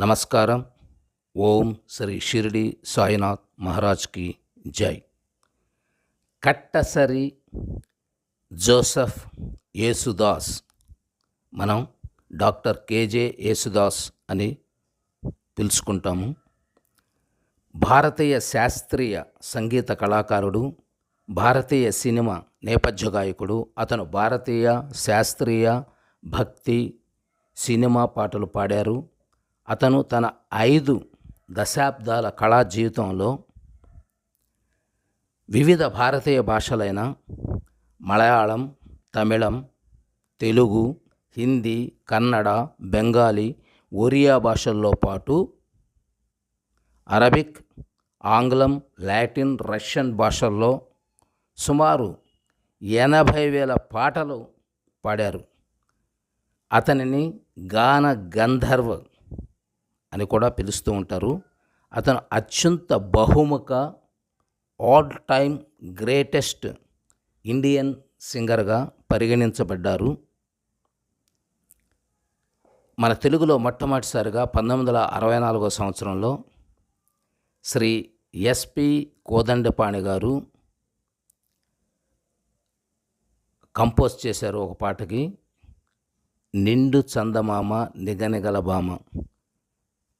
నమస్కారం. ఓం శ్రీ షిరిడి సాయినాథ్ మహారాజ్కి జై. కట్టసరి జోసఫ్ యేసుదాస్. మనం డాక్టర్ కేజే యేసుదాస్ అని పిలుచుకుంటాము. భారతీయ శాస్త్రీయ సంగీత కళాకారుడు భారతీయ సినిమా నేపథ్య గాయకుడు అతను భారతీయ శాస్త్రీయ భక్తి సినిమా పాటలు పాడారు. అతను తన ఐదు దశాబ్దాల కళా జీవితంలో వివిధ భారతీయ భాషలైన మలయాళం తమిళం తెలుగు హిందీ కన్నడ బెంగాలీ ఒరియా భాషల్లో పాటు అరబిక్ ఆంగ్లం లాటిన్ రష్యన్ భాషల్లో సుమారు ఎనభై వేల పాటలు పాడారు. అతనిని గాన గంధర్వ్ అని కూడా పిలుస్తూ ఉంటారు. అతను అత్యంత బహుముఖ ఆల్ టైమ్ గ్రేటెస్ట్ ఇండియన్ సింగర్గా పరిగణించబడ్డారు. మన తెలుగులో మొట్టమొదటిసారిగా పంతొమ్మిది వందల అరవై నాలుగో సంవత్సరంలో శ్రీ ఎస్పి కోదండపాణి గారు కంపోజ్ చేశారు ఒక పాటకి నిండు చందమామ నిగనిగల బామ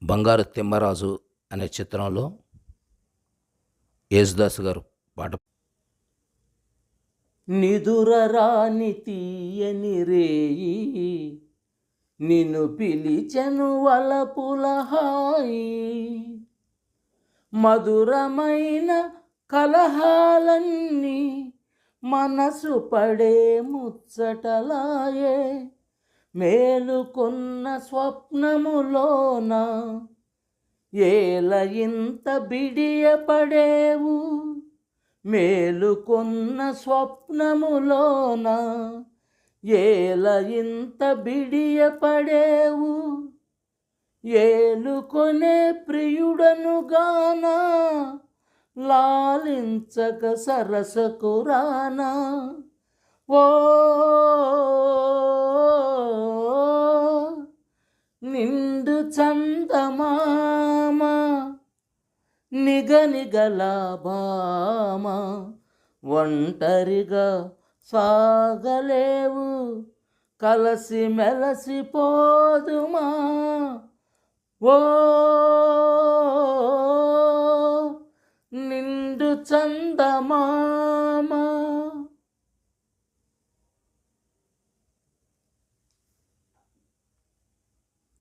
బంగారు తిమ్మరాజు అనే చిత్రంలో యేసుదాస్ గారు పాట నిదురరాని తీయని రేయి నిన్ను పిలిచెను వలపుల హాయి. మధురమైన కలహాలన్నీ మనసు పడే ముచ్చటలాయే. మేలుకొన్న స్వప్నములోన ఏల ఇంత బిడియపడేవు? మేలుకొన్న స్వప్నములోన ఏల ఇంత బిడియపడేవు? ఏలుకొనే ప్రియుడనుగానా లాలించక సరసకురానా ఓ మామ నిగనిగలాభామ ఒంటరిగా సాగలేవు కలసి మెలసిపోదుమా ఓ నిండు చందమామ